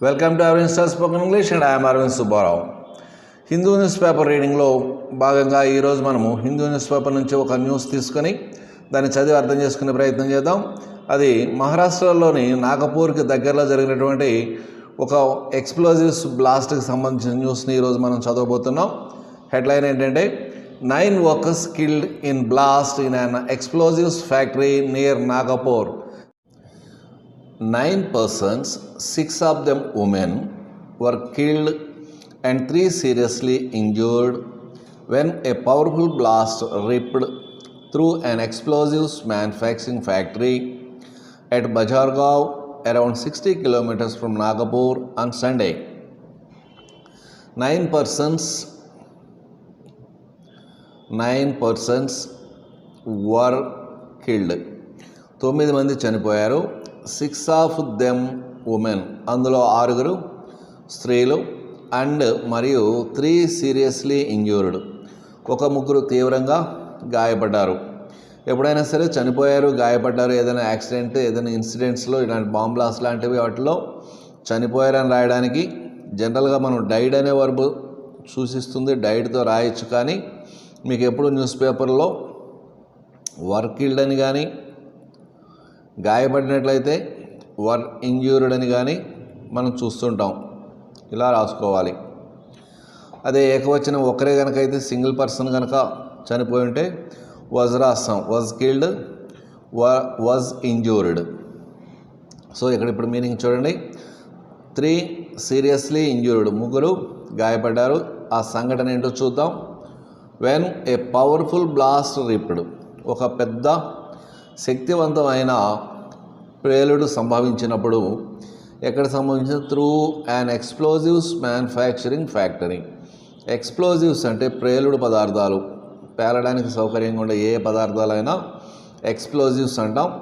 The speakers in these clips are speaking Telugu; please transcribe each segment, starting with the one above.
Welcome to Aravind star spoken English and I'm Aravind Subbarao Hindu newspaper రీడింగ్లో భాగంగా ఈరోజు మనము హిందూ న్యూస్ పేపర్ నుంచి ఒక న్యూస్ తీసుకొని దాన్ని చదివి అర్థం చేసుకునే ప్రయత్నం చేద్దాం. అది మహారాష్ట్రలోని నాగపూర్కి దగ్గరలో జరిగినటువంటి ఒక ఎక్స్ప్లోజివ్స్ బ్లాస్ట్కి సంబంధించిన న్యూస్ని ఈరోజు మనం చదవబోతున్నాం. హెడ్లైన్ ఏంటంటే nine workers killed in blast in an explosives factory near Nagpur Nine persons, six of them women, were killed and three seriously injured when a powerful blast ripped through an explosives manufacturing factory at Bajargaon, around 60 kilometers from Nagapur, on Sunday. Nine persons, nine persons were killed. తొమ్మిది మంది చనిపోయారు సిక్స్ ఆఫ్ దెమ్ ఉమెన్. అందులో ఆరుగురు స్త్రీలు అండ్ మరియు త్రీ సీరియస్లీ ఇంజ్యూర్డ్. ఒక ముగ్గురు తీవ్రంగా గాయపడ్డారు. ఎప్పుడైనా సరే చనిపోయారు గాయపడ్డారు ఏదైనా యాక్సిడెంట్ ఏదైనా ఇన్సిడెంట్స్లో ఇలాంటి బాంబ్లాస్ లాంటివి వాటిలో చనిపోయారని రాయడానికి జనరల్గా మనం డైడ్ అనే వర్బ్ సూచిస్తుంది. డైడ్తో రాయొచ్చు కానీ మీకు ఎప్పుడు న్యూస్ పేపర్లో వర్క్ ఇల్డ్ అని కానీ గాయపడినట్లయితే వర్ ఇంజ్యూర్డ్ అని కానీ మనం చూస్తుంటాం. ఇలా రాసుకోవాలి. అదే ఏకవచనం ఒకరే కనుక అయితే సింగిల్ పర్సన్ కనుక చనిపోయి ఉంటే వజ్ రాస్తాం. Was killed was injured. So ఇక్కడ ఇప్పుడు మీనింగ్ చూడండి. Three seriously injured. ముగ్గురు గాయపడ్డారు. ఆ సంఘటన ఏంటో చూద్దాం. When a powerful blast ripped. ఒక పెద్ద శక్తివంతమైన ప్రేలుడు సంభవించినప్పుడు ఎక్కడ సంభవించిన through and explosives manufacturing factory explosives అంటే ప్రేలుడు పదార్థాలు. పేలడానికి సౌకర్యంగా ఉండే ఏ పదార్థాలైనా ఎక్స్ప్లోజివ్స్ అంటాం.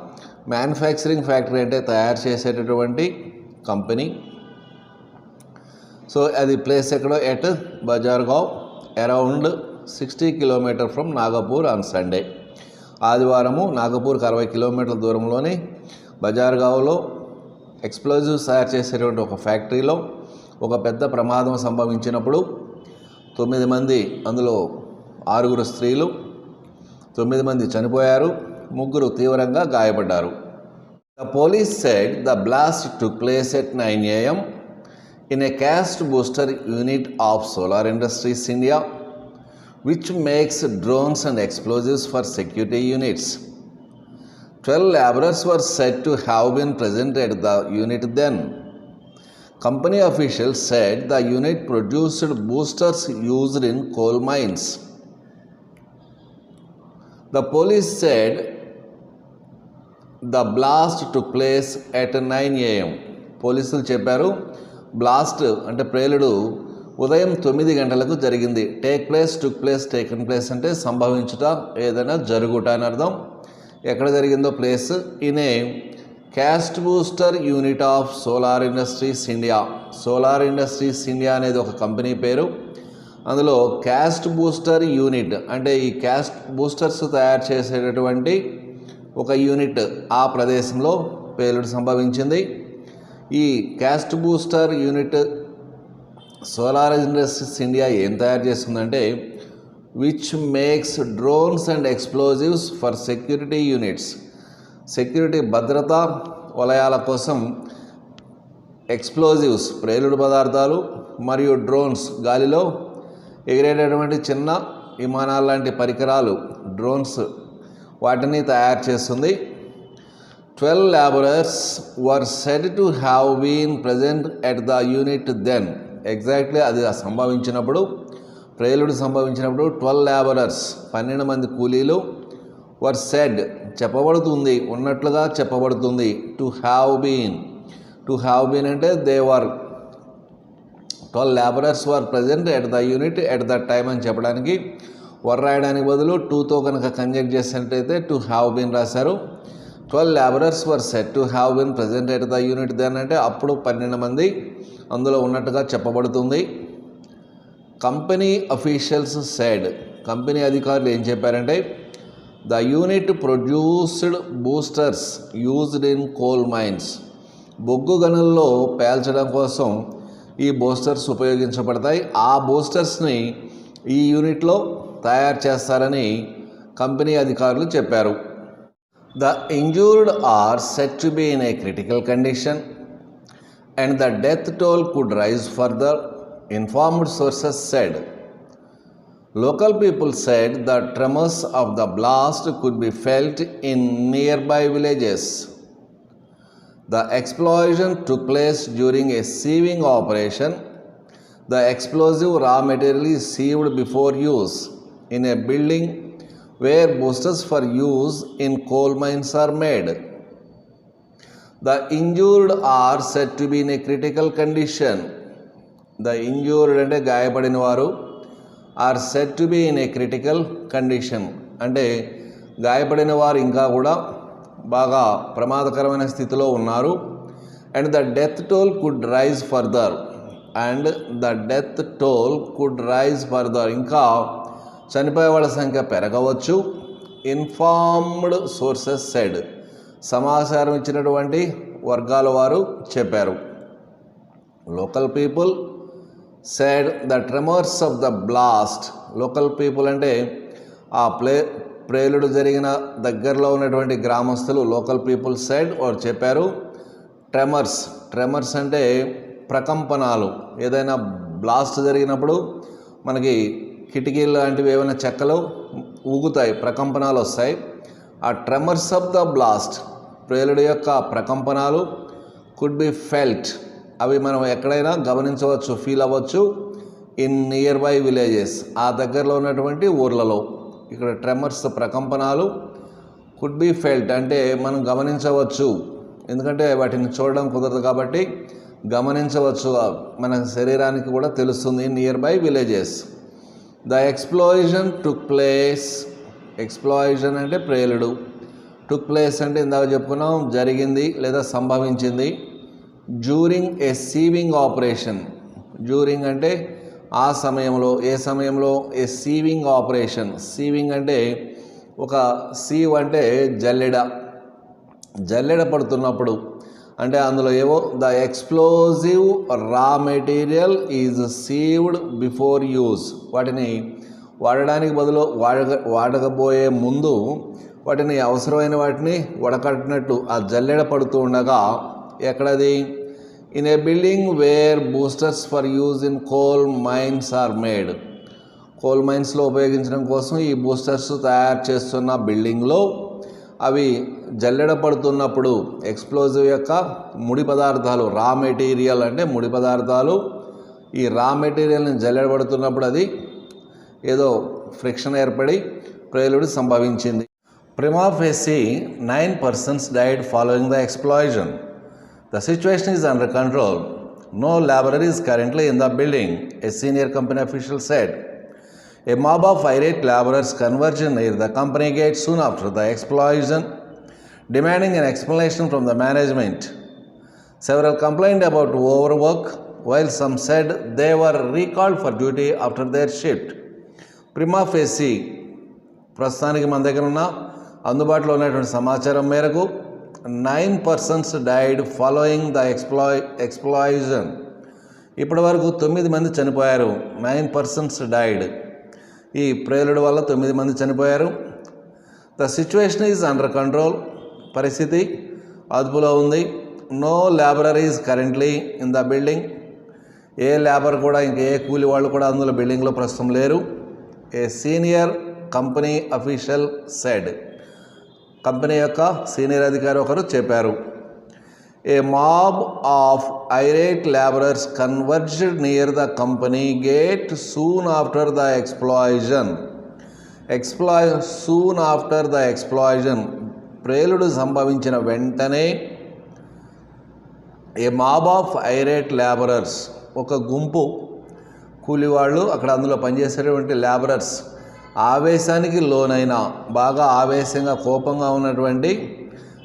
మ్యానుఫ్యాక్చరింగ్ ఫ్యాక్టరీ అంటే తయారు చేసేటటువంటి కంపెనీ సో అది ప్లేస్ ఎక్కడో? At Bazargaon around sixty kilometre from Nagpur on Sunday ఆదివారము నాగపూర్కి అరవై కిలోమీటర్ల దూరంలోని బజార్గావ్లో ఎక్స్ప్లోజివ్స్ తయారు చేసేటువంటి ఒక ఫ్యాక్టరీలో ఒక పెద్ద ప్రమాదం సంభవించినప్పుడు తొమ్మిది మంది అందులో ఆరుగురు స్త్రీలు తొమ్మిది మంది చనిపోయారు ముగ్గురు తీవ్రంగా గాయపడ్డారు. The police said the blast took place at nine AM in a cast booster unit of Solar Industries India which makes drones and explosives for security units. 12 laborers were said to have been present at the unit then. Company officials said the unit produced boosters used in coal mines. The police said the blast took place at 9 am. పోలీసులు చెప్పారు బ్లాస్ట్ అంటే ప్రేలుడు ఉదయం తొమ్మిది గంటలకు జరిగింది. Take place took place taken place అంటే సంభవించుట ఏదైనా జరుగుట అని అర్థం. ఎక్కడ జరిగిందో place in a cast booster unit of Solar Industries India Solar Industries India అనేది ఒక కంపెనీ పేరు. అందులో క్యాస్ట్ బూస్టర్ యూనిట్ అంటే ఈ క్యాస్ట్ బూస్టర్స్ తయారు చేసేటటువంటి ఒక యూనిట్ ఆ ప్రదేశంలో పేలుడు సంభవించింది. ఈ cast booster unit Solar Industries India ఏం తయారు చేస్తుందంటే which makes drones and explosives for security units security భద్రతా వలయాల కోసం ఎక్స్ప్లోజివ్స్ ప్రేలుడు పదార్థాలు మరియు డ్రోన్స్ గాలిలో ఎగిరేటటువంటి చిన్న విమానాల లాంటి పరికరాలు డ్రోన్స్ వాటిని తయారు చేస్తుంది. Twelve labourers were said to have been present at the unit then exactly అది సంభవించినప్పుడు ప్రేలుడు సంభవించినప్పుడు ట్వెల్వ్ లేబరర్స్ పన్నెండు మంది కూలీలు వర్ సెడ్ చెప్పబడుతుంది ఉన్నట్లుగా చెప్పబడుతుంది to have been to have been అంటే they were twelve labourers were present at the unit at the time అని చెప్పడానికి వర్ రాయడానికి బదులు టూతో కనుక కంజెక్ట్ చేసినట్టయితే టు హ్యావ్ బీన్ రాశారు. Twelve labourers were said to have been present at the unit then అంటే అప్పుడు పన్నెండు మంది అందులో ఉన్నట్టుగా చెప్పబడుతుంది. కంపెనీ అఫీషియల్స్ సెడ్ కంపెనీ అధికారులు ఏం చెప్పారంటే the unit produced boosters used in coal mines బొగ్గు గనుల్లో పేల్చడం కోసం ఈ బూస్టర్స్ ఉపయోగించబడతాయి. ఆ బూస్టర్స్ని ఈ యూనిట్లో తయారు చేస్తారని కంపెనీ అధికారులు చెప్పారు. The injured are said to be in a critical condition and the death toll could rise further, informed sources said. Local people said the tremors of the blast could be felt in nearby villages. The explosion took place during a sieving operation. The explosive raw material is sieved before use in a building where boosters for use in coal mines are made. The injured are said to be in a critical condition. The injured అంటే గాయపడిన వారు are said to be in a critical condition అంటే గాయపడిన వారు ఇంకా కూడా బాగా ప్రమాదకరమైన స్థితిలో ఉన్నారు. And the death toll could rise further and the death toll could rise further ఇంకా చనిపోయే వాళ్ళ సంఖ్య పెరగవచ్చు. ఇన్ఫార్మ్డ్ సోర్సెస్ సెడ్ సమాచారం ఇచ్చినటువంటి వర్గాల వారు చెప్పారు. Local people said the tremors of the blast local people అంటే ఆ ప్లే ప్రేలుడు జరిగిన దగ్గరలో ఉన్నటువంటి గ్రామస్తులు లోకల్ పీపుల్ సైడ్ వారు చెప్పారు. ట్రెమర్స్ ట్రెమర్స్ అంటే ప్రకంపనాలు. ఏదైనా బ్లాస్ట్ జరిగినప్పుడు మనకి కిటికీలు లాంటివి ఏమైనా చెక్కలు ఊగుతాయి ప్రకంపనాలు వస్తాయి. ఆ ట్రెమర్స్ ఆఫ్ ద బ్లాస్ట్ ప్రేలుడు యొక్క ప్రకంపనాలు కుడ్ బి ఫెల్ట్ అవి మనం ఎక్కడైనా గమనించవచ్చు ఫీల్ అవ్వచ్చు. ఇన్ నియర్ బై విలేజెస్ ఆ దగ్గరలో ఉన్నటువంటి ఊర్లలో ఇక్కడ ట్రెమర్స్ ప్రకంపనాలు కుడ్ బి ఫెల్ట్ అంటే మనం గమనించవచ్చు. ఎందుకంటే వాటిని చూడడం కుదరదు కాబట్టి గమనించవచ్చు. మన శరీరానికి కూడా తెలుస్తుంది nearby villages the explosion took place explosion అంటే ప్రేలుడు. టుక్ ప్లేస్ అంటే ఇందాక చెప్పుకున్నాం జరిగింది లేదా సంభవించింది. జూరింగ్ ఏ సీవింగ్ ఆపరేషన్ జూరింగ్ అంటే ఆ సమయంలో ఏ సమయంలో? ఏ సీవింగ్ ఆపరేషన్ సీవింగ్ అంటే ఒక సీవ్ అంటే జల్లెడ. జల్లెడ పడుతున్నప్పుడు. అంటే అందులో ఏవో? The explosive raw material is sieved before use వాటిని వాడడానికి బదులు వాడక వాడకపోయే ముందు వాటిని అవసరమైన వాటిని వడకట్టినట్టు ఆ జల్లెడ పడుతూ ఉండగా ఎక్కడది? In a building where boosters for use in coal mines are made coal మైన్స్లో ఉపయోగించడం కోసం ఈ బూస్టర్స్ తయారు చేస్తున్న బిల్డింగ్లో అవి జల్లెడ పడుతున్నప్పుడు ఎక్స్ప్లోజివ్ యొక్క ముడి పదార్థాలు రా మెటీరియల్ అంటే ముడి పదార్థాలు ఈ రా మెటీరియల్ని జల్లెడ పడుతున్నప్పుడు అది ఏదో ఫ్రిక్షన్ ఏర్పడి ప్రేలుడు సంభవించింది prima facie nine persons died following the explosion The situation is under control. No laborer is currently in the building, a senior company official said. A mob of irate laborers converged near the company gate soon after the explosion, demanding an explanation from the management. Several complained about overwork, while some said they were recalled for duty after their shift. Prima facie ప్రస్తుతానికి మన దగ్గర ఉన్న అందుబాటులో ఉన్నటువంటి సమాచారం మేరకు nine persons died following the explo explosion. ఇప్పటి వరకు తొమ్మిది మంది చనిపోయారు. Nine persons died. ఈ ప్రేలుడు వల్ల తొమ్మిది మంది చనిపోయారు. The situation is under control. పరిస్థితి అదుపులో ఉంది. No labourers currently in the building. A labour కూడా ఇంకా ఏ కూలి వాళ్ళు కూడా అందులో బిల్డింగ్లో ప్రస్తుతం లేరు. A senior company official said company యొక్క సీనియర్ అధికారి ఒకరు చెప్పారు. A mob of irate labourers converged near the company gate soon after the explosion explo soon after the explosion ప్రేలుడు సంభవించిన వెంటనే a mob of irate labourers ఒక గుంపు కూలివాళ్ళు అక్కడ అందులో పనిచేసేటువంటి లేబరర్స్ ఆవేశానికి లోనైన బాగా ఆవేశంగా కోపంగా ఉన్నటువంటి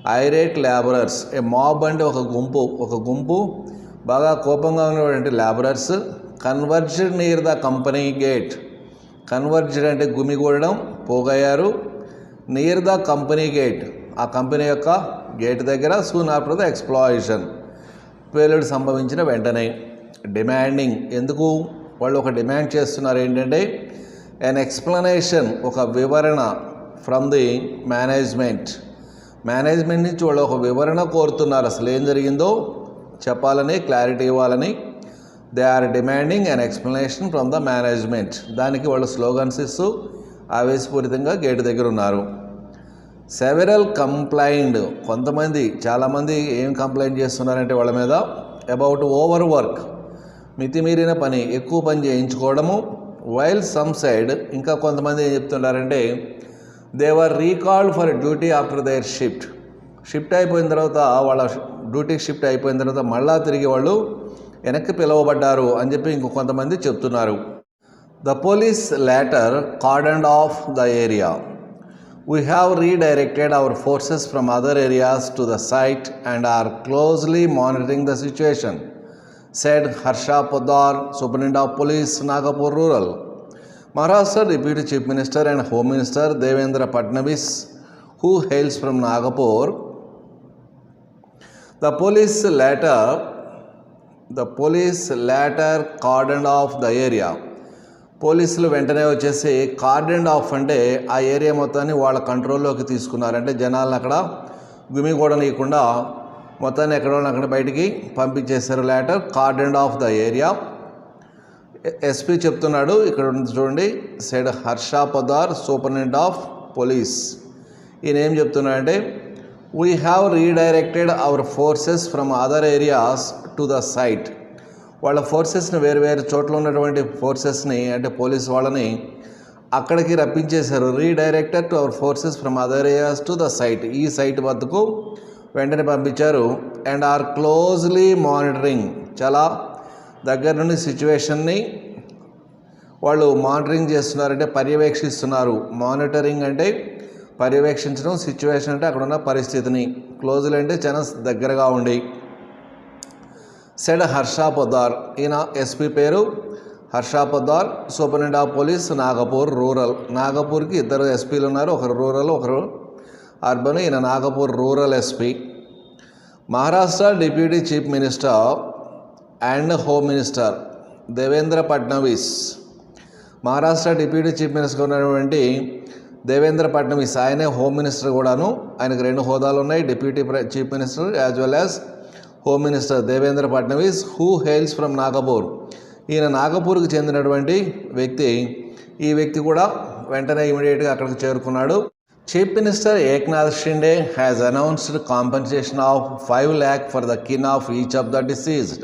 ఐరేట్ లేబరర్స్ ఏ మాబ్ అంటే ఒక గుంపు. ఒక గుంపు బాగా కోపంగా ఉన్నటువంటి labourers converged near the company gate converged అంటే గుమిగూడడం పోగయ్యారు. నియర్ ద కంపెనీ గేట్ ఆ కంపెనీ యొక్క గేట్ దగ్గర సూన్ ఆఫ్టర్ ద ఎక్స్ప్లాయిషన్ పేలుడు సంభవించిన వెంటనే. డిమాండింగ్ ఎందుకు? వాళ్ళు ఒక డిమాండ్ చేస్తున్నారు ఏంటంటే ఎన్ ఎక్స్ప్లెనేషన్ ఒక వివరణ ఫ్రమ్ ది మేనేజ్మెంట్ మేనేజ్మెంట్ నుంచి వాళ్ళు ఒక వివరణ కోరుతున్నారు. అసలు ఏం జరిగిందో చెప్పాలని క్లారిటీ ఇవ్వాలని. They are demanding an explanation from the management దానికి వాళ్ళు స్లోగన్స్ ఇస్తూ ఆవేశపూరితంగా గేటు దగ్గర ఉన్నారు. సెవెరల్ కంప్లైంట్ కొంతమంది చాలామంది ఏం కంప్లైంట్ చేస్తున్నారంటే వాళ్ళ మీద అబౌట్ ఓవర్ వర్క్ మితిమీరిన పని ఎక్కువ పని చేయించుకోవడము వైల్ సమ్ సైడ్ ఇంకా కొంతమంది ఏం చెప్తున్నారంటే they were recalled for duty after their shift shift అయిపోయిన తర్వాత వాళ్ళ డ్యూటీకి షిఫ్ట్ అయిపోయిన తర్వాత మళ్ళా తిరిగి వాళ్ళు వెనక్కి పిలువబడ్డారు అని చెప్పి ఇంకో కొంతమంది చెప్తున్నారు. The police later cordon off the area we have redirected our forces from other areas to the site and are closely monitoring the situation, said Harsha Poddar, Superintendent of Police, Nagapur Rural. Maharashtra Deputy Chief Minister and Home Minister Devendra Fadnavis, who hails from Nagapur, the police later, the police later cordoned off the area. పోలీసులు వెంటనే వచ్చేసి కార్డెండ్ ఆఫ్ అంటే ఆ ఏరియా మొత్తాన్ని వాళ్ళ కంట్రోల్లోకి తీసుకున్నారు అంటే జనాలను అక్కడ గుమిగూడనీయకుండా మొత్తాన్ని ఎక్కడ అక్కడ బయటికి పంపించేశారు later cordoned off the area SP చెప్తున్నాడు ఇక్కడ చూడండి said Harsha Poddar superintendent of police ఈయన ఏం చెప్తున్నాడంటే we have redirected our forces from other areas to the site వాళ్ళ ఫోర్సెస్ని వేరు వేరు చోట్ల ఉన్నటువంటి ఫోర్సెస్ని అంటే పోలీస్ వాళ్ళని అక్కడికి రప్పించేశారు redirected to our forces from other areas to the site ఈ సైట్ వద్దకు వెంటనే పంపించారు. And are closely monitoring. చాలా దగ్గర నుండి సిచ్యువేషన్ని వాళ్ళు మానిటరింగ్ చేస్తున్నారంటే పర్యవేక్షిస్తున్నారు. మానిటరింగ్ అంటే పర్యవేక్షించడం సిచ్యువేషన్ అంటే అక్కడ ఉన్న పరిస్థితిని. క్లోజ్లు అంటే చాలా దగ్గరగా ఉండి. సెడ్ హర్ష పొద్దార్. ఈయన ఎస్పీ పేరు Harsha Poddar. Superintendent of police Nagpur rural. నాగపూర్కి ఇద్దరు ఎస్పీలు ఉన్నారు. ఒకరు రూరల్ ఒకరు అర్బన్ ఈయన Nagpur rural SP Maharashtra deputy chief minister and home minister Devendra Fadnavis. Maharashtra deputy chief minister ఉన్నటువంటి దేవేంద్ర ఫడ్నవీస్ ఆయనే హోమ్ మినిస్టర్ కూడాను. ఆయనకు రెండు హోదాలు ఉన్నాయి deputy chief minister as well as home minister Devendra Fadnavis who hails from Nagpur. ఈయన నాగపూర్కి చెందినటువంటి వ్యక్తి ఈ వ్యక్తి కూడా వెంటనే ఇమీడియట్గా అక్కడికి చేరుకున్నాడు. Chief Minister Eknath Shinde has announced compensation of 5 lakh for the kin of each of the deceased.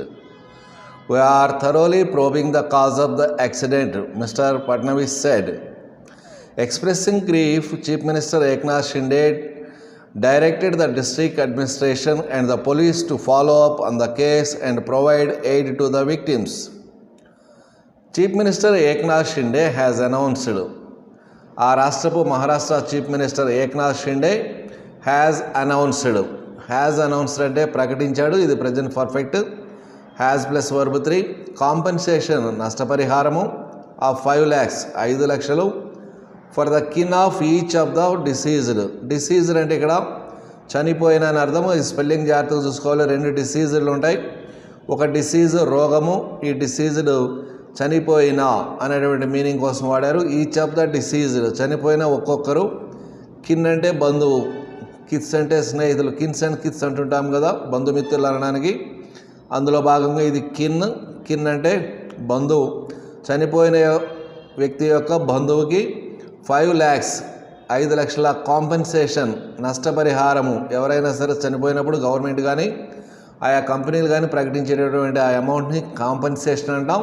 We are thoroughly probing the cause of the accident, Mr. Patnavis said. Expressing grief, Chief Minister Eknath Shinde directed the district administration and the police to follow up on the case and provide aid to the victims. Chief Minister Eknath Shinde has announced ఆ రాష్ట్రపు Maharashtra chief minister Eknath Shinde has announced. Has announced అంటే ప్రకటించాడు ఇది present perfect. Has plus verb three compensation నష్టపరిహారము of five lakhs ఐదు లక్షలు for the kin of each of the deceased. Deceased అంటే ఇక్కడ చనిపోయిన అని అర్థం ఈ స్పెల్లింగ్ జాగ్రత్తగా చూసుకోవాలి. రెండు డిసీజులు ఉంటాయి. ఒక డిసీజ్ రోగము ఈ డిసీజ్డ్ చనిపోయిన అనేటువంటి మీనింగ్ కోసం వాడారు. ఈచ్ ఆఫ్ ద డిసీజ్డ్ చనిపోయిన ఒక్కొక్కరు కిన్ అంటే బంధువు కిడ్స్ అంటే స్నేహితులు కిన్స్ అండ్ కిడ్స్ అంటుంటాం కదా బంధుమిత్రులు అనడానికి. అందులో భాగంగా ఇది కిన్ కిన్ అంటే బంధువు. చనిపోయిన వ్యక్తి యొక్క బంధువుకి ఫైవ్ ల్యాక్స్ ఐదు లక్షల కాంపెన్సేషన్ నష్టపరిహారము ఎవరైనా సరే చనిపోయినప్పుడు గవర్నమెంట్ కానీ ఆయా కంపెనీలు కానీ ప్రకటించేటటువంటి ఆ అమౌంట్ని కాంపెన్సేషన్ అంటాం.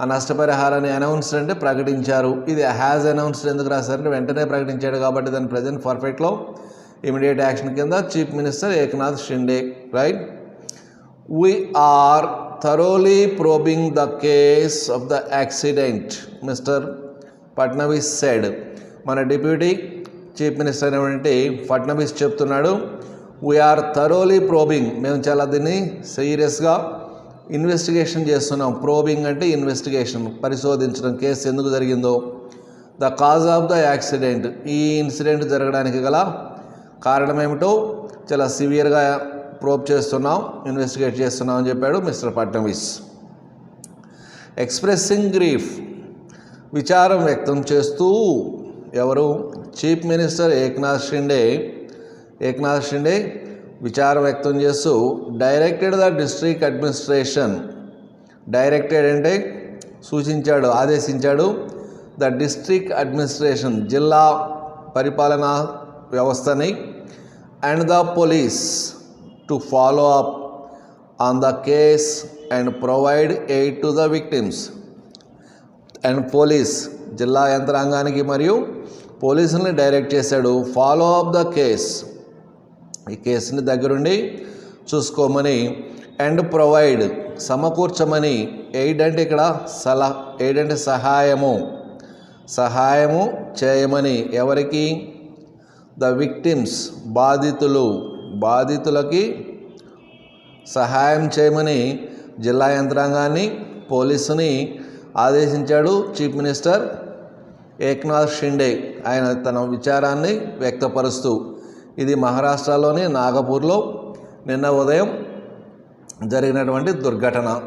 ఆ నష్టపరిహారాన్ని అనౌన్స్డ్ అంటే ప్రకటించారు. ఇది హ్యాజ్ అనౌన్స్డ్ ఎందుకు రాశారంటే వెంటనే ప్రకటించాడు కాబట్టి దాని ప్రజెంట్ పర్ఫెక్ట్లో ఇమీడియట్ యాక్షన్ కింద chief minister Eknath Shinde right we are thoroughly probing the case of the accident mister Mr. Said మన డిప్యూటీ చీఫ్ మినిస్టర్ అయినటువంటి ఫడ్నవీస్ చెప్తున్నాడు వీఆర్ థరోలీ ప్రోబింగ్ మేము చాలా దీన్ని సీరియస్గా ఇన్వెస్టిగేషన్ చేస్తున్నాం ప్రోబింగ్ అంటే ఇన్వెస్టిగేషన్ పరిశోధించడం కేసు ఎందుకు జరిగిందో. The cause of the accident ఈ ఇన్సిడెంట్ జరగడానికి గల కారణం ఏమిటో చాలా సివియర్గా ప్రోబ్ చేస్తున్నాం ఇన్వెస్టిగేట్ చేస్తున్నాం అని చెప్పాడు మిస్టర్ ఫడ్నవీస్ ఎక్స్ప్రెసింగ్ గ్రీఫ్ విచారం వ్యక్తం చేస్తూ ఎవరు? చీఫ్ మినిస్టర్ ఏక్నాథ్ షిండే ఏక్నాథ్ షిండే విచారం వ్యక్తం చేస్తూ directed the district administration. Directed అంటే సూచించాడు ఆదేశించాడు. ద డిస్ట్రిక్ట్ అడ్మినిస్ట్రేషన్ జిల్లా పరిపాలనా వ్యవస్థని and the police to follow up on the case and provide aid to the victims and police జిల్లా యంత్రాంగానికి మరియు పోలీసుల్ని డైరెక్ట్ చేశాడు. Follow up the case. ఈ కేసుని దగ్గరుండి చూసుకోమని అండ్ ప్రొవైడ్ సమకూర్చమని ఎయిడ్ అంటే ఇక్కడ సలహా ఎయిడ్ అంటే సహాయము. సహాయము చేయమని ఎవరికి? ద విక్టిమ్స్ బాధితులు. బాధితులకి సహాయం చేయమని జిల్లా యంత్రాంగాన్ని పోలీసుని ఆదేశించాడు చీఫ్ మినిస్టర్ ఏక్నాథ్ షిండే. ఆయన తన విచారాన్ని వ్యక్తపరుస్తూ ఇది మహారాష్ట్రలోని నాగపూర్లో నిన్న ఉదయం జరిగినటువంటి దుర్ఘటన.